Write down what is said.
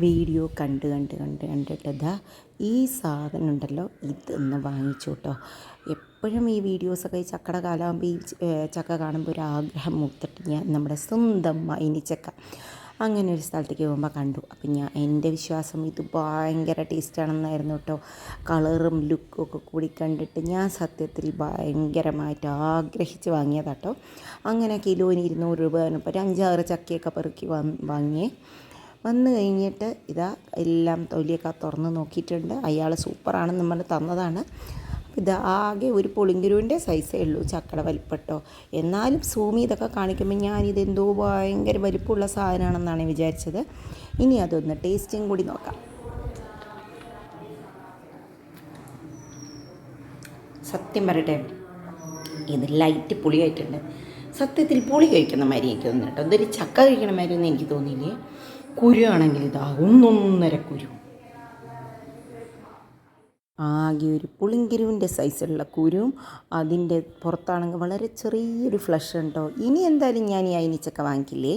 Video കണ്ട് കണ്ട് കണ്ട് കണ്ടിട്ട് ഇതാ ഈ സാധനം ഉണ്ടല്ലോ ഇതൊന്ന് വാങ്ങിച്ചു കേട്ടോ എപ്പോഴും ഈ വീഡിയോസൊക്കെ ഈ ചക്കയുടെ കാലാകുമ്പോൾ ഈ ചക്ക കാണുമ്പോൾ ഒരു ആഗ്രഹം മൂത്തിട്ട് ഞാൻ നമ്മുടെ സ്വന്തം മൈനിച്ചക്ക അങ്ങനെ ഒരു സ്ഥലത്തേക്ക് പോകുമ്പോൾ കണ്ടു. അപ്പം ഞാൻ എന്റെ വിശ്വാസം ഇത് ഭയങ്കര ടേസ്റ്റാണെന്നായിരുന്നു കേട്ടോ. കളറും ലുക്കും ഒക്കെ കൂടി കണ്ടിട്ട് ഞാൻ സത്യത്തിൽ ഭയങ്കരമായിട്ട് ആഗ്രഹിച്ച് വാങ്ങിയതാട്ടോ. അങ്ങനെ കിലോന് ഇരുന്നൂറ് രൂപ ഒരു അഞ്ചാറ് ചക്കയൊക്കെ പെറുക്കി വാങ്ങി വന്നു കഴിഞ്ഞിട്ട് ഇതാ എല്ലാം തൊലിയൊക്കെ തുറന്ന് നോക്കിയിട്ടുണ്ട്. അയാൾ സൂപ്പറാണെന്ന് നമ്മൾ തന്നതാണ്. ഇത് ആകെ ഒരു പൊളിങ്കിരുവിന്റെ സൈസേ ഉള്ളൂ ചക്കട വലിപ്പട്ടോ. എന്നാലും സൂമി ഇതൊക്കെ കാണിക്കുമ്പോൾ ഞാനിത് എന്തോ ഭയങ്കര വലിപ്പമുള്ള സാധനമാണെന്നാണ് വിചാരിച്ചത്. ഇനി അതൊന്ന് ടേസ്റ്റും കൂടി നോക്കാം. സത്യം പറയട്ടെ ഇത് ലൈറ്റ് പുളിയായിട്ടുണ്ട്. സത്യത്തിൽ പുളി കഴിക്കുന്ന മാതിരി എനിക്ക് തോന്നുന്നു കേട്ടോ. ഇതൊരു ചക്ക കഴിക്കണ മാതിരി ഒന്നും എനിക്ക് തോന്നിയില്ലേ? കുരു ആണെങ്കിൽ ഇതാ ഒന്നൊന്നര കുരു. ആകെ ഒരു പുളിങ്കിരുവിന്റെ സൈസുള്ള കുരുവും അതിന്റെ പുറത്താണെങ്കിൽ വളരെ ചെറിയൊരു ഫ്ലഷ് ഉണ്ടോ? ഇനി എന്തായാലും ഞാൻ ഈ അയിനിച്ചൊക്കെ വാങ്ങിക്കില്ലേ?